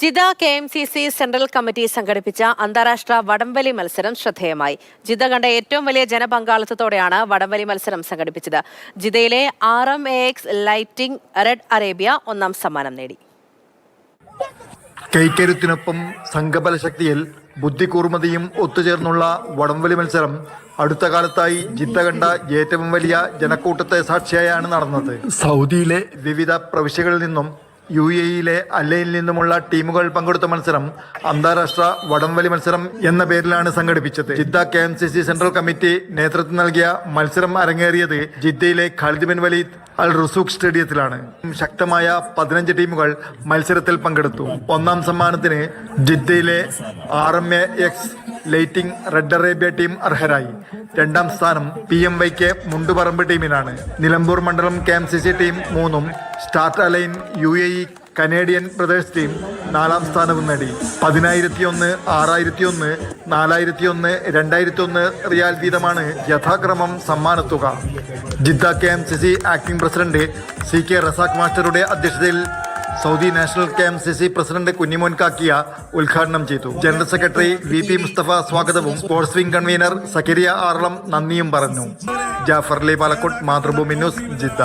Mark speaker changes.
Speaker 1: Jeddah K M C C central committee സംഘടിപ്പിച്ച അന്താരാഷ്ട്ര വടംവലി മത്സരം ശ്രദ്ധേയമായി. ജിദ കണ്ട ഏറ്റവും വലിയ ജനപങ്കാളിത്തത്തോടെയാണ് വടംവലി മത്സരം സംഘടിപ്പിച്ചത്. ജിദയിലെ R M A X lighting red Arabia ഒന്നാം സമ്മാനം നേടി.
Speaker 2: കൈക്കരുത്തിനൊപ്പം സംഘബല ശക്തിയിൽ ബുദ്ധികൂർമ്മതയും ഒത്തുചേർന്നുള്ള വടംവലി മത്സരം അടുത്ത കാലത്തായി ജിദ്ദ കണ്ട ഏറ്റവും വലിയ ജനക്കൂട്ടത്തെ സാക്ഷിയായാണ് നടന്നത്. സൗദിയിലെ വിവിധ പ്രവിശ്യകളിൽ നിന്നും യു എ ഇയിലെ അല്ലയിൽ നിന്നുമുള്ള ടീമുകൾ പങ്കെടുത്ത മത്സരം അന്താരാഷ്ട്ര വടംവലി മത്സരം എന്ന പേരിലാണ് സംഘടിപ്പിച്ചത്. Jeddah K M C C central committee നേതൃത്വം നൽകിയ മത്സരം അരങ്ങേറിയത് ജിദ്ദയിലെ ഖാലിദ് ബിൻ വലീദ് അൽ റുസൂഖ് സ്റ്റേഡിയത്തിലാണ്. ശക്തമായ പതിനഞ്ച് ടീമുകൾ മത്സരത്തിൽ പങ്കെടുത്തു. ഒന്നാം സമ്മാനത്തിന് ജിദ്ദയിലെ R M A X lighting red Arabia team അർഹരായി. രണ്ടാം സ്ഥാനം പി എം വൈക്ക് മുണ്ടുപറമ്പ് ടീമിനാണ്. നിലമ്പൂർ മണ്ഡലം K M C C team മൂന്നും start align U A E Canadian brothers team നാലാം സ്ഥാനവും നേടി. പതിനായിരത്തി ഒന്ന് ആറായിരത്തി ഒന്ന് നാലായിരത്തി ഒന്ന് രണ്ടായിരത്തി ഒന്ന് റിയാൽ വീതമാണ് യഥാക്രമം സമ്മാനത്തുക. Jeddah K M C C acting president C K Razak മാസ്റ്ററുടെ അധ്യക്ഷതയിൽ Saudi national camp C C president Kunhimon Kakkiya ഉദ്ഘാടനം ചെയ്തു. General secretary V P Mustafa സ്വാഗതവും sports wing convener Zakariya Aralam നന്ദിയും പറഞ്ഞു. Jafar Ali Palakkot Mathrubhumi news Jeddah.